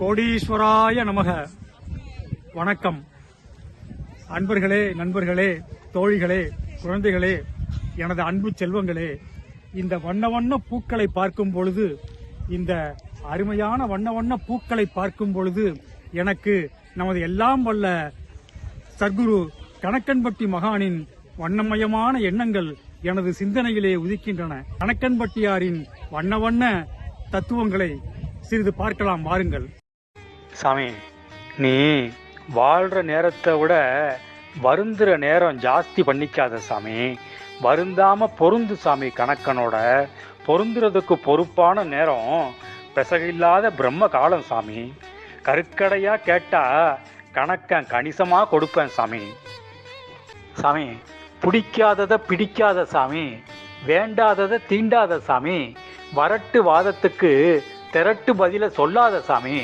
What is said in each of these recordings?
கோடீஸ்வராய நமக. வணக்கம். அன்பர்களே நண்பர்களே தோழிகளே குழந்தைகளே எனது அன்பு செல்வங்களே இந்த வண்ண வண்ண பூக்களை பார்க்கும் பொழுது இந்த அருமையான வண்ண வண்ண பூக்களை பார்க்கும் பொழுது எனக்கு நமது எல்லாம் வல்ல சர்க்குரு கணக்கன்பட்டி மகானின் வண்ணமயமான எண்ணங்கள் எனது சிந்தனையிலே உதிக்கின்றன. கணக்கன்பட்டியாரின் வண்ண வண்ண தத்துவங்களை சிறிது பார்க்கலாம் வாருங்கள். சாமி நீ வாழ்கிற நேரத்தை விட வருந்துற நேரம் ஜாஸ்தி பண்ணிக்காத சாமி. வருந்தாமல் பொருந்து சாமி கணக்கனோட பொருந்துறதுக்கு பொறுப்பான நேரம் பெசகில்லாத பிரம்ம காலம் சாமி. கருக்கடையாக கேட்டால் கணக்கன் கணிசமாக கொடுப்பேன் சாமி. சாமி பிடிக்காததை பிடிக்காத சாமி வேண்டாததை தீண்டாத சாமி வரட்டு வாதத்துக்கு திரட்டு பதில சொல்லாத சாமி.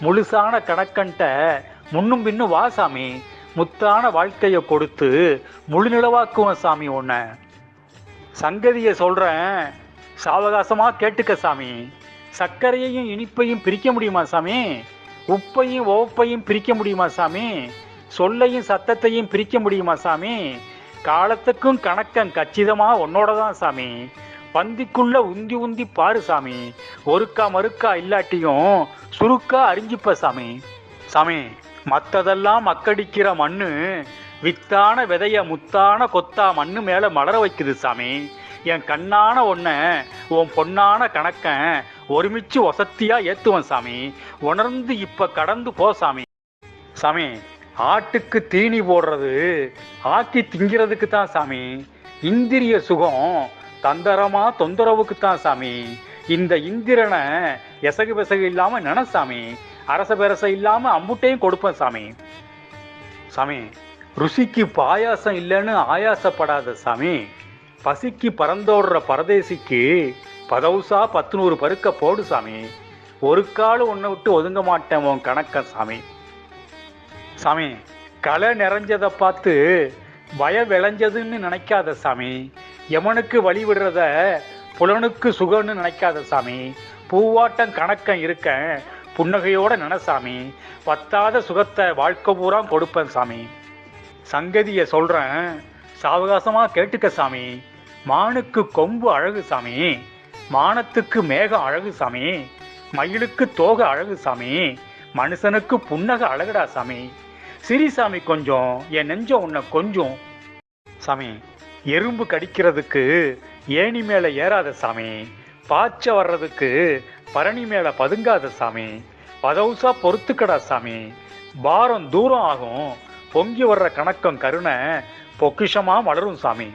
முழுசான கணக்கன்ட்ட முன்னும் பின்னும் வா சாமி. முத்தான வாழ்க்கையை கொடுத்து முழுநிலவாக்குவேன் சாமி உன்னை. சங்கதியை சொல்கிறேன் சாவகாசமாக கேட்டுக்க சாமி. சர்க்கரையையும் இனிப்பையும் பிரிக்க முடியுமா சாமி? உப்பையும் ஓப்பையும் பிரிக்க முடியுமா சாமி? சொல்லையும் சத்தத்தையும் பிரிக்க முடியுமா சாமி? காலத்துக்கும் கணக்கன் கச்சிதமாக உன்னோட தான் சாமி. பந்திக்குள்ள உந்தி உந்தி பாரு சாமி. ஒருக்கா மறுக்கா இல்லாட்டியும் சுருக்கா அறிஞ்சிப்ப சாமி. சாமி மத்ததெல்லாம் மக்கடிக்கிற மண்ணு வித்தான விதைய முத்தான கொத்தா மண்ணு மேல மலர வைக்குது சாமி. என் கண்ணான ஒன்ன உன் பொன்னான கணக்கன் ஒருமிச்சு ஒசத்தியா ஏத்துவன் சாமி. உணர்ந்து இப்ப கடந்து போ சாமி. சாமி ஆட்டுக்கு தீனி போடுறது ஆக்கி திங்கிறதுக்கு தான் சாமி. இந்திரிய சுகம் தந்தரமா தொந்தரவுக்கு தான் சாமி. இந்த இந்திரனை எசகு பெசகு இல்லாம நின சாமி. அரச பெரச இல்லாம அம்புட்டையும் கொடுப்பேன் சாமி. சாமி ருசிக்கு பாயாசம் இல்லைன்னு ஆயாசப்படாத சாமி. பசிக்கு பறந்தோடுற பரதேசிக்கு பதவுசா பத்து நூறு பருக்க போடு சாமி. ஒரு கால் ஒன்றை விட்டு ஒதுங்க மாட்டேன் உன் கணக்கன் சாமி. சாமி களை நிறைஞ்சதை பார்த்து வய விளைஞ்சதுன்னு நினைக்காத சாமி. யமனுக்கு வழி விடுறத புலனுக்கு சுகம்னு நினைக்காத சாமி. பூவாட்டம் கணக்கம் இருக்க புன்னகையோட நினசாமி பத்தாத சுகத்தை வாழ்க்கை பூரா கொடுப்பேன் சாமி. சங்கதியை சொல்கிறேன் சாவகாசமாக கேட்டுக்க சாமி. மானுக்கு கொம்பு அழகு சாமி. மானத்துக்கு மேகம் அழகு சாமி. மயிலுக்கு தோகை அழகு சாமி. மனுஷனுக்கு புன்னகை அழகுடா சாமி. சிரி சாமி கொஞ்சம் என் நெஞ்சம் உன்னை கொஞ்சம். சாமி எறும்பு கடிக்கிறதுக்கு ஏணி மேலே ஏறாத சாமி பாய்ச்ச வர்றதுக்கு பரணி மேலே பதுங்காத சாமி பதவுசா பொறுத்துக்கடா சாமி பாரம் தூரம் ஆகும் பொங்கி வர்ற கணக்கம் கருணை பொக்கிஷமாக மலரும் சாமி.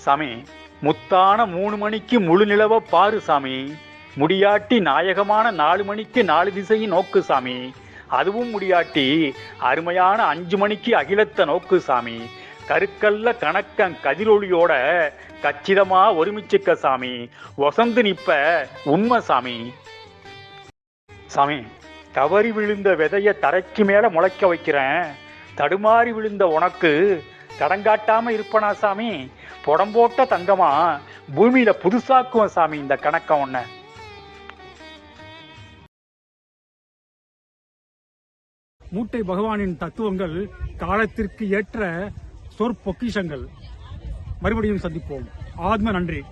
சாமி முத்தான மூணு மணிக்கு முழு நிலவ பாரு சாமி முடியாட்டி நாயகமான நாலு மணிக்கு நாலு திசையும் நோக்கு சாமி அதுவும் முடியாட்டி அருமையான அஞ்சு மணிக்கு அகிலத்தை நோக்கு சாமி கருக்கல்ல கணக்கன் கதிரொலியோட கச்சிதமா ஒருமிச்சுக்க சாமி. வசந்து நிப்ப உண்மை சாமி. சாமி தவறி விழுந்த விதைய தரைக்கு மேல முளைக்க வைக்கிறேன். தடுமாறி விழுந்த உனக்கு தடங்காட்டாம இருப்பனா சாமி? புடம்போட்ட தங்கமா? பூமியில புதுசாக்குவேன் சாமி இந்த கணக்க உன்னை. மூட்டை பகவானின் தத்துவங்கள் காலத்திற்கு ஏற்ற சொற்பொக்கிஷங்கள். மறுபடியும் சந்திப்போம். ஆத்ம நன்றி.